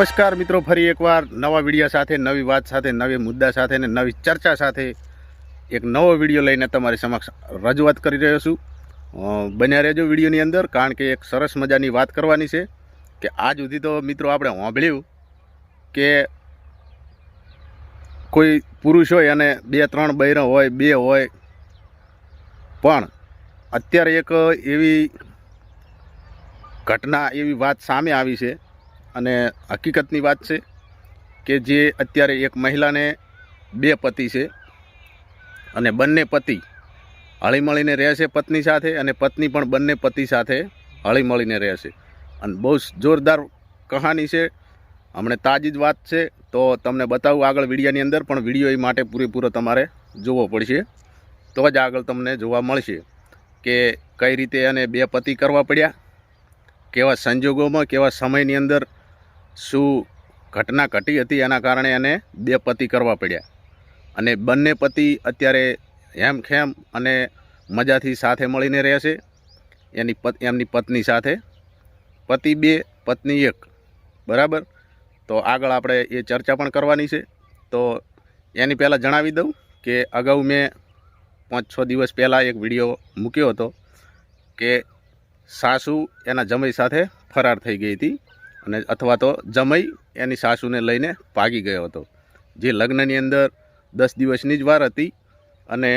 નમસ્કાર મિત્રો, ફરી એકવાર નવા વીડિયો સાથે, નવી વાત સાથે, નવી મુદ્દા સાથે અને નવી ચર્ચા સાથે એક નવો વીડિયો લઈને તમારી સમક્ષ રજૂઆત કરી રહ્યો છું. બન્યા રહેજો વિડીયોની અંદર, કારણ કે એક સરસ મજાની વાત કરવાની છે કે આજ સુધી તો મિત્રો આપણે સાંભળ્યું કે કોઈ પુરુષ હોય અને બે, ત્રણ બૈરા હોય, બે હોય, પણ અત્યારે એક એવી ઘટના, એવી વાત સામે આવી છે અને હકીકતની વાત છે કે જે અત્યારે એક મહિલાને બે પતિ છે અને બંને પતિ હળીમળીને રહે છે પત્ની સાથે અને પત્ની પણ બંને પતિ સાથે હળીમળીને રહે છે. અને બહુ જોરદાર કહાની છે. હમણાં તાજી જ વાત છે. તો તમને બતાવું આગળ વિડીયાની અંદર, પણ વીડિયો એ માટે પૂરેપૂરો તમારે જોવો પડશે. તો જ આગળ તમને જોવા મળશે કે કઈ રીતે એને બે પતિ કરવા પડ્યા, કેવા સંજોગોમાં, કેવા સમયની અંદર શું ઘટના ઘટી હતી એના કારણે એને બે પતિ કરવા પડ્યા. અને બંને પતિ અત્યારે હેમખેમ અને મજાથી સાથે મળીને રહે છે. એની પત, એમની પત્ની સાથે. પતિ બે, પત્ની એક. બરાબર? તો આગળ આપણે એ ચર્ચા પણ કરવાની છે. તો એની પહેલાં જણાવી દઉં કે અગાઉ મેં પાંચ છ દિવસ પહેલાં એક વીડિયો મૂક્યો હતો કે સાસુ એના જમઈ સાથે ફરાર થઈ ગઈ હતી. અને અથવા તો જમઈ એની સાસુને લઈને ભાગી ગયો હતો. જે લગ્નની અંદર દસ દિવસની જ વાર હતી અને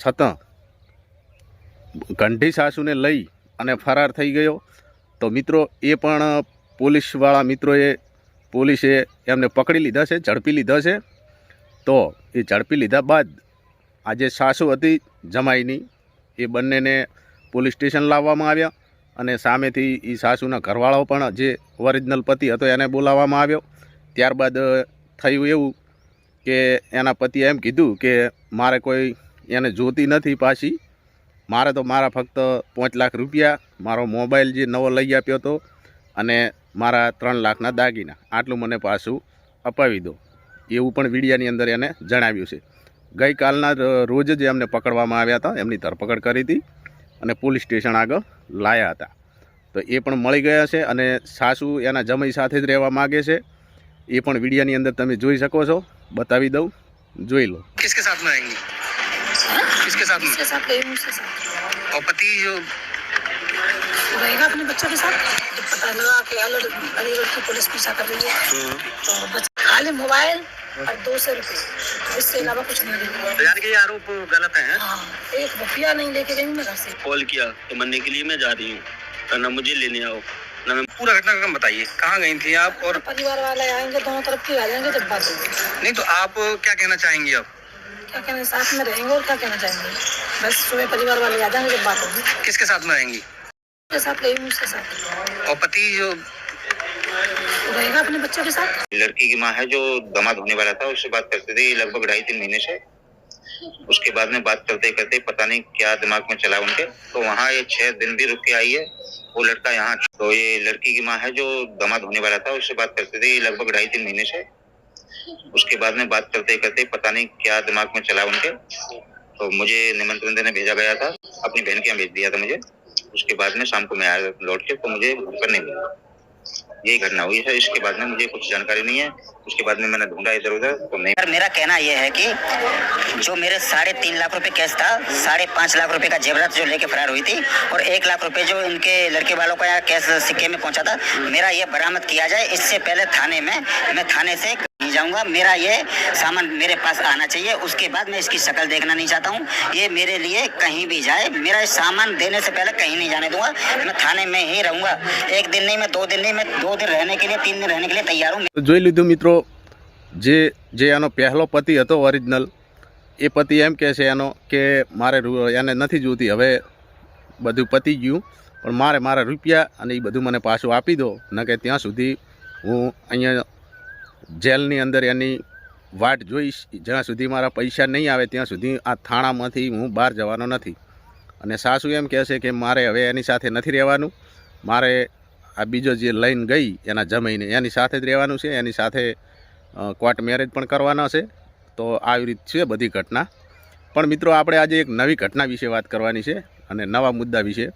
છતાં ગંઢી સાસુને લઈ અને ફરાર થઈ ગયો. તો મિત્રો, એ પણ પોલીસવાળા મિત્રોએ પોલીસે એમને પકડી લીધા છે, ઝડપી લીધા છે. તો એ ઝડપી લીધા બાદ આ જે સાસુ હતી જમાઈની. એ બંનેને પોલીસ સ્ટેશન લાવવામાં આવ્યા. અને સામેથી એ સાસુના ઘરવાળો પણ જે ઓરિજિનલ પતિ હતો એને બોલાવવામાં આવ્યો. ત્યારબાદ થયું એવું કે એના પતિએ એમ કીધું કે મારે કોઈ એને જોતી નથી પાછી. મારે તો મારા ફક્ત પાંચ લાખ રૂપિયા, મારો મોબાઈલ જે નવો લઈ આપ્યો હતો અને મારા ત્રણ લાખના દાગીના. આટલું મને પાછું અપાવી દો. એવું પણ વિડીયાની અંદર એને જણાવ્યું છે. ગઈકાલના રોજ જ એમને પકડવામાં આવ્યા હતા. એમની ધરપકડ કરી હતી. અને પોલીસ સ્ટેશન આગળ લાયા હતા તો એ પણ મળી ગયા છે અને સાસુ એના જમઈ સાથે જ રહેવા માગે છે એ પણ વિડીયાની અંદર તમે જોઈ શકો છો બતાવી દઉં જોઈ લો किसके साथ में रहेंगी किसके साथ में उसके साथ गई हूँ उसके साथ और पति जो रहेगा अपने बच्चों के साथ जब पता लगा कि अलग अलीगढ़ की पुलिस पीछा कर रही है तो बच- खाली मोबाइल और दो सौ रुपये इससे अलावा कुछ नहीं लेके तो यानी कि ये आरोप गलत है? हाँ एक रुपया नहीं लेके गई मैं घर से। कॉल किया तो मरने के लिए मैं जा रही हूँ। तो ना मुझे लेने आओ ना पूरा घटना का बताइए कहाँ गई थी आप और परिवार वाले आएँगे दोनों तरफ़ के आ जाएँगे जब बात होगी। नहीं तो आप क्या कहना चाहेंगी अब क्या कहना साथ में रहेंगे और क्या कहना चाहेंगे? बस सुबह परिवार वाले आ जाएँगे जब बात होगी। किसके साथ में रहेंगी? साथ हूँ उसके साथ। और पति जो रहेगा अपने बच्चों के साथ? लड़की की माँ है जो दामाद होने वाला था, उससे बात करते थे लगभग ढाई तीन महीने से। उसके बाद में बात करते करते पता नहीं क्या दिमाग में चला उनके। तो वहाँ ये छह दिन भी रुक के आई है, वो लड़का यहाँ तो ये लड़की की माँ है जो दामाद होने वाला था, उससे बात करते थे लगभग ढाई तीन महीने से। उसके बाद में बात करते करते पता नहीं क्या दिमाग में चला उनके। तो मुझे निमंत्रण देने भेजा गया था, अपनी बहन के यहाँ भेज दिया था मुझे। उसके बाद में शाम को मैं आया लौट के तो मुझे घर पर नहीं मिला। यही घटना हुई है। इसके बाद में मुझे कुछ जानकारी नहीं है। उसके बाद में मैंने ढूंढा इधर उधर तो नहीं। पर मेरा कहना यह है कि जो मेरे साढ़े तीन लाख रुपए कैश था, साढ़े पाँच लाख रुपए का जेवरात जो लेके फरार हुई थी, और एक लाख रुपए जो इनके लड़के वालों का कैश सिक्के में पहुँचा था, मेरा यह बरामद किया जाए। इससे पहले थाने में, मैं थाने से नहीं जाऊंगा मेरा ये सामान मेरे पास आना चाहिए उसके बाद मैं इसकी शक्ल देखना नहीं चाहता हूँ ये मेरे लिए कहीं भी जाए मेरा ये सामान देने से पहले कहीं नहीं जाने दूंगा मैं थाने में ही रहूंगा एक दिन नहीं मैं दो दिन नहीं मैं दो दिन रहने के लिए तीन दिन रहने के लिए तैयार हूँ તો જોઈ લીધું મિત્રો જે જે એનો પહેલો પતિ હતો ઓરિજિનલ એ પતિ એમ કહે છે એનો કે મારે રૂ- એને નથી જોતી હવે બધું પતી ગયું પણ મારે મારા રૂપિયા અને એ બધું મને પાછું આપી દો ન કે ત્યાં સુધી હું અહીંયા જેલની અંદર એની વાટ જોઈશ, જ્યાં સુધી મારા પૈસા નહીં આવે ત્યાં સુધી આ થાણામાંથી હું બહાર જવાનો નથી. અને સાસુ એમ કહે છે કે મારે હવે એની સાથે નથી રહેવાનું. મારે આ બીજો જે લઈને ગઈ એના જમાઈને, એની સાથે જ રહેવાનું છે. એની સાથે કોર્ટ મેરેજ પણ કરવાના છે. તો આવી રીત છે બધી ઘટના. પણ મિત્રો, આપણે આજે એક નવી ઘટના વિશે વાત કરવાની છે અને નવા મુદ્દા વિશે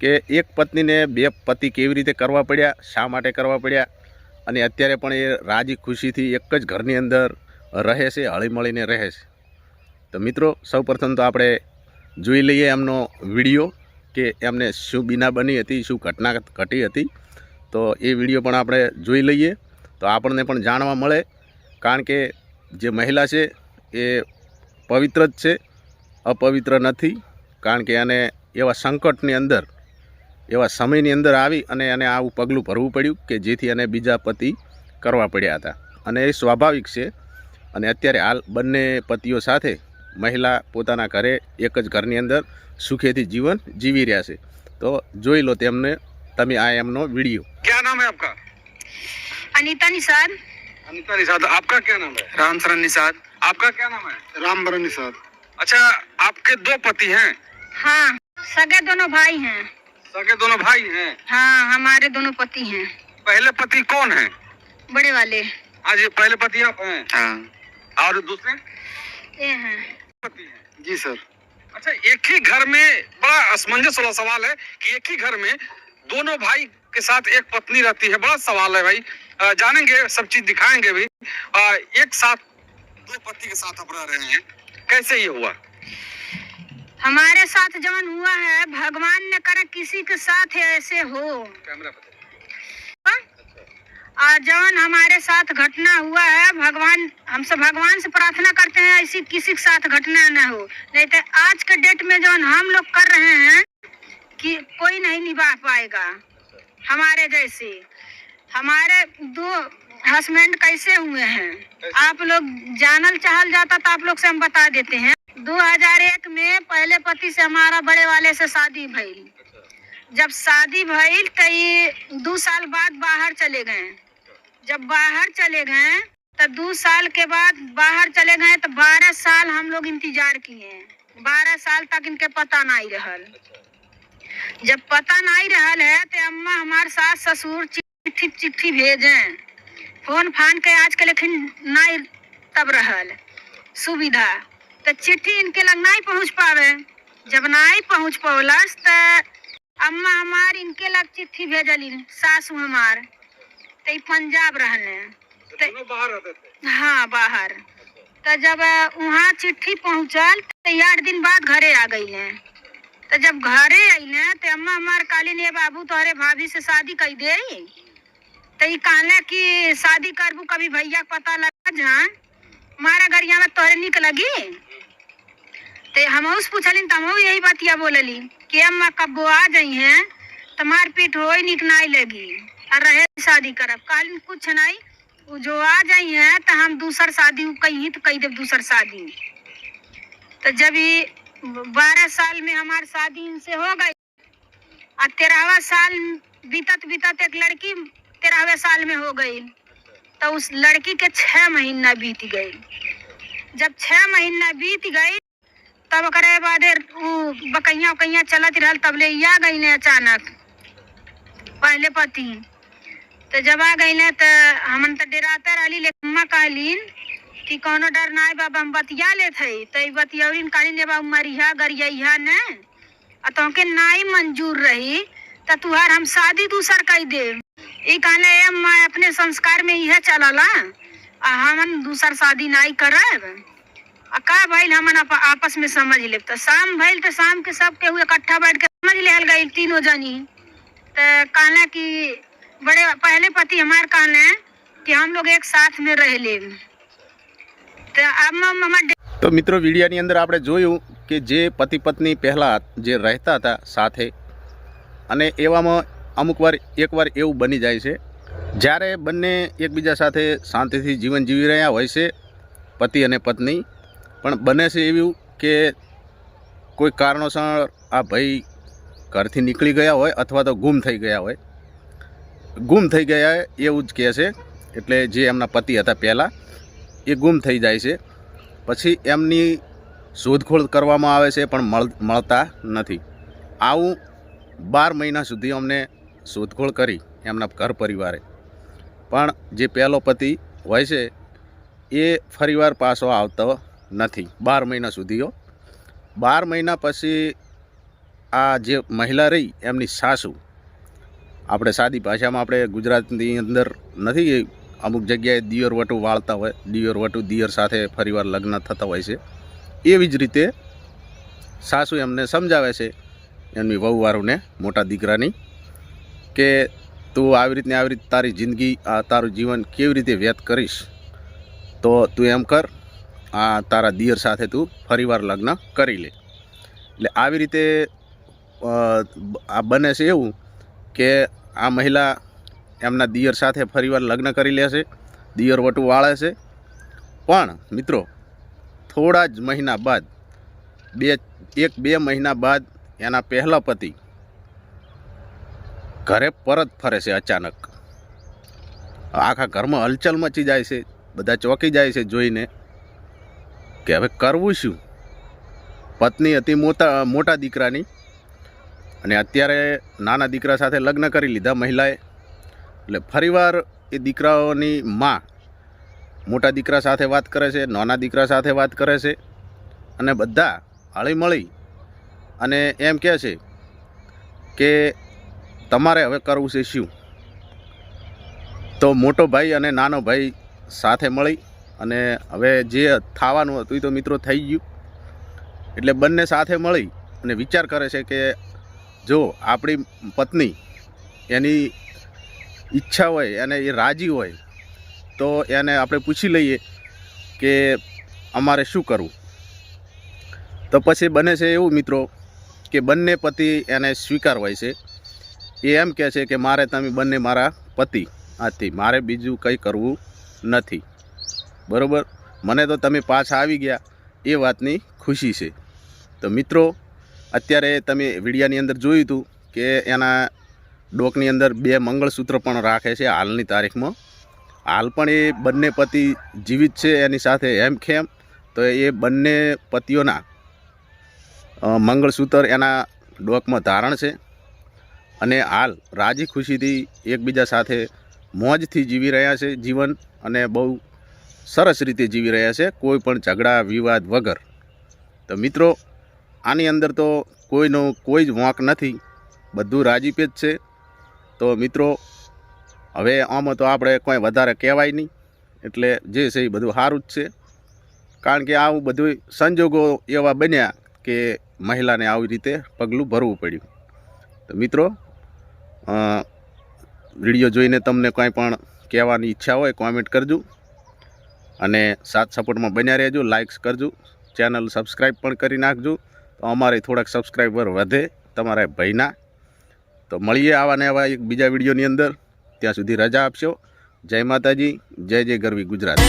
કે એક પત્નીને બે પતિ કેવી રીતે કરવા પડ્યા, શા માટે કરવા પડ્યા અને અત્યારે પણ એ રાજી ખુશીથી એક જ ઘરની અંદર રહે છે, હળીમળીને રહે છે. તો મિત્રો, સૌપ્રથમ તો આપણે જોઈ લઈએ એમનો વીડિયો કે એમને શું બીના બની હતી, શું ઘટના ઘટી હતી. તો એ વીડિયો પણ આપણે જોઈ લઈએ. તો આપણને પણ જાણવા મળે, કારણ કે જે મહિલા છે એ પવિત્ર જ છે, અપવિત્ર નથી, કારણ કે એને એવા સંકટની અંદર એવા સમયની અંદર આવી અને એને આવું પગલું ભરવું પડ્યું કે જેથી એને બીજા પતિ કરવા પડ્યા હતા અને એ સ્વાભાવિક છે અને અત્યારે હાલ બંને પતિઓ સાથે મહિલા પોતાના ઘરે એક જ ઘરની અંદર સુખેથી જીવન જીવી રહ્યા છે તો જોઈ લો તેમને તમે આ એમનો વિડીયો क्या नाम है आपका अनीता निषाद अनिता निषाद आपका क्या नाम है राम शरण निषाद आपका क्या नाम है रामबरन निषाद अच्छा आपके दो पति हैं हाँ सगे दोनों भाई हैं सगे दोनों भाई हैं। हाँ हमारे दोनों पति हैं। पहले पति कौन है? बड़े वाले। आज ये पहले पति आप हैं? हाँ। और दूसरे? ये हैं। पति हैं। जी सर। अच्छा एक ही घर में बड़ा असमंजस वाला सवाल है कि एक ही घर में दोनों भाई के साथ एक पत्नी रहती है। बड़ा सवाल है भाई। जानेंगे सब चीज़ दिखाएँगे भी। एक साथ दो पति के साथ आप रह रहे हैं। कैसे ये हुआ? हमारे साथ जवन हुआ है भगवान ने करा किसी के साथ ऐसे हो। और जवन हमारे साथ घटना हुआ है भगवान हम सब भगवान से प्रार्थना करते हैं ऐसी किसी के साथ घटना न हो। नहीं तो आज के डेट में जवन हम लोग कर रहे हैं कि कोई नहीं निभा पाएगा हमारे जैसे। हमारे दो हस्बैंड कैसे हुए हैं? आप लोग जानल चाहल जाता तो आप लोग से हम बता देते हैं। 2001 में पहले पति से हमारा बड़े वाले से शादी भइल। जब शादी भइल तो ये दो साल बाद बाहर चले गए। जब बाहर चले गए तो दो साल के बाद बाहर चले गए तो बारह साल हम लोग इंतज़ार किए। बारह साल तक इनके पता नहीं रहल। जब पता नहीं रहल है तो अम्मा हमारे सास ससुर चिट्ठी चिट्ठी भेजे। फ़ोन फान के आज के लेकिन नहीं तब रहल। सुविधा। तो चिट्ठी इनके लग नहीं पहुँच पावे जब नहीं पहुँच पौलस तो अम्मा हमार इनके लग चिट्ठी भेजली सासू हमार। तो पंजाब रहले। तो बाहर रहते थे हाँ बाहर। तो जब वहाँ चिट्ठी पहुँचल तो आठ दिन बाद घरे आ गई है तो जब घरे अइले तो अम्मा हमार कहली ने बाबू तोहरे भाभी से शादी कर दे? तो कहले कि शादी करबू कभी भैया के पता लगा जान। मारा गरिया में तोहरे निक लगी? तो हम उस पूछलिन तो हम यही बतिया बोलली कि अम्मा कब वो आ जाई हैं तो मार पीट हो निक नहीं लगी। और रहे शादी करब। कहलिन, कुछ नहीं उ जो आ जाई हैं तो हम दूसर शादी कहीं तो कही देव दूसर शादी। तो जब ये बारह साल में हमार शादी इनसे हो गई और तेरहवा साल बीतत बीतत एक लड़की तेरहवे साल में हो गई। तो उस लड़की के छह महीना बीत गई। जब छह महीना बीत गई तब करे बाद बकैया उकैया चलत रहल, तब ले आ गई ने अचानक, पहले पति। तो जब आ गई ने तो हमन तो डराते रहली, लेकिन अम्मा कि कोनो डर ना बाबा, हम बतिया ले थे तो बतियौरीन कहलीन जे बाबू मरिहा गरिया ने, आ तोहके नाई मंजूर रही तो तुहार हम शादी दूसर कह दे अम्मा, अपने संस्कार में यह चलला, आ हमन दूसर शादी नाई करब। आ का भइल हमन आप, आपस में समझ लेब तो शाम भइल तो शाम के सब केहू इकट्ठा बैठ के समझ लेहल गई तीनों जनी तो कहले कि बड़े पहले पति हमार कहले कि हम लोग एक साथ में रह ले तो अब हमार તો મિત્રો વિડીયાની અંદર આપણે જોયું કે જે પતિ પત્ની પહેલાં જે રહેતા હતા સાથે અને એવામાં અમુક વાર એકવાર એવું બની જાય છે જ્યારે બંને એકબીજા સાથે શાંતિથી જીવન જીવી રહ્યા હોય છે પતિ અને પત્ની પણ બને છે એવું કે કોઈ કારણોસર આ ભાઈ ઘરથી નીકળી ગયા હોય અથવા તો ગુમ થઈ ગયા હોય. ગુમ થઈ ગયા એવું જ કહે છે. એટલે જે એમના પતિ હતા પહેલાં, એ ગુમ થઈ જાય છે. પછી એમની શોધખોળ કરવામાં આવે છે પણ મળ, મળતા નથી. આવું બાર મહિના સુધી અમને શોધખોળ કરી એમના ઘર પરિવારે. પણ જે પહેલો પતિ હોય છે, એ ફરીવાર પાછો આવતો નથી. બાર મહિના સુધીઓ બાર મહિના પછી આ જે મહિલા રહી, એમની સાસુ. આપણે સાદી ભાષામાં આપણે ગુજરાતની અંદર નથી, અમુક જગ્યાએ દિયરવટુ વાળતા હોય, દિયર વટું દિયર સાથે ફરીવાર લગ્ન થતા હોય છે. એવી જ રીતે સાસુ એમને સમજાવે છે, એમની વહુવારોને, મોટા દીકરાની, કે તું આવી રીતને આવી રીતે તારી જિંદગી તારું જીવન કેવી રીતે વ્યત કરીશ. તો તું એમ કર આ તારા દિયર સાથે તું ફરીવાર લગ્ન કરી લે. એટલે આવી રીતે આ બને છે એવું કે આ મહિલા એમના દિયર સાથે ફરીવાર લગ્ન કરી લેશે દિયર વટું વાળે છે. પણ મિત્રો, થોડા જ મહિના બાદ, બે, એક, બે મહિના બાદ એના પહેલા પતિ ઘરે પરત ફરે છે અચાનક. આખા ઘરમાં હલચલ મચી જાય છે. બધા ચોંકી જાય છે જોઈને. કે હવે કરવું શું? પત્ની હતી મોટા મોટા દીકરાની અને અત્યારે નાના દીકરા સાથે લગ્ન કરી લીધા મહિલાએ. એટલે ફરીવાર એ દીકરાઓની માં મોટા દીકરા સાથે વાત કરે છે, નાના દીકરા સાથે વાત કરે છે અને બધા હળી મળી અને એમ કહે છે કે તમારે હવે કરવું છે શું? તો મોટો ભાઈ અને નાનો ભાઈ સાથે મળી અને હવે જે થવાનું હતું એ તો મિત્રો થઈ ગયું. એટલે બંને સાથે મળી અને વિચાર કરે છે કે જો આપણી પત્ની એની ઈચ્છા હોય અને એ રાજી હોય, તો એને આપણે પૂછી લઈએ કે અમારે શું કરવું. તો પછી બને છે એવું મિત્રો કે બંને પતિ એને સ્વીકાર હોય છે. એ એમ કહે છે કે મારે તમે બંને મારા પતિ. આથી મારે બીજું કંઈ કરવું નથી. બરાબર? મને તો તમે પાછા આવી ગયા. એ વાતની ખુશી છે. તો મિત્રો, અત્યારે તમે વિડીયાની અંદર જોયું હતું કે એના ડોકની અંદર બે મંગળસૂત્ર પણ રાખે છે હાલની તારીખમાં. હાલ પણ એ બંને પતિ જીવિત છે એની સાથે એમ ખેમ. તો એ બંને પતિઓના મંગળસૂત્ર એના ડોકમાં ધારણ છે. અને હાલ રાજી ખુશીથી એકબીજા સાથે મોજથી જીવી રહ્યા છે જીવન અને બહુ સરસ રીતે જીવી રહ્યા છે, કોઈ પણ ઝઘડા, વિવાદ વગર. તો મિત્રો, આની અંદર તો કોઈનો કોઈ જ વાંક નથી, બધું રાજીપે જ છે. તો મિત્રો, હવે આમાં તો આપણે કોઈ વધારે કહેવાય નહીં, એટલે જે છે એ બધું સારું જ છે. કારણ કે આવું બધું સંજોગો એવા બન્યા કે મહિલાને આવી રીતે પગલું ભરવું પડ્યું. તો મિત્રો વીડિયો જોઈને તમને કાંઈ પણ કહેવાની ઈચ્છા હોય કોમેન્ટ કરજો. અને સાથ સપોર્ટમાં બન્યા રહેજો લાઇક્સ કરજો ચેનલ સબસ્ક્રાઈબ પણ કરી નાખજો. તો અમારે થોડાક સબસ્ક્રાઈબર વધે તમારા ભાઈના. તો મળીએ આવા ને આવા એક બીજા વિડીયોની અંદર. ત્યાં સુધી રજા આપશો. જય માતાજી, જય જય ગરવી ગુજરાત.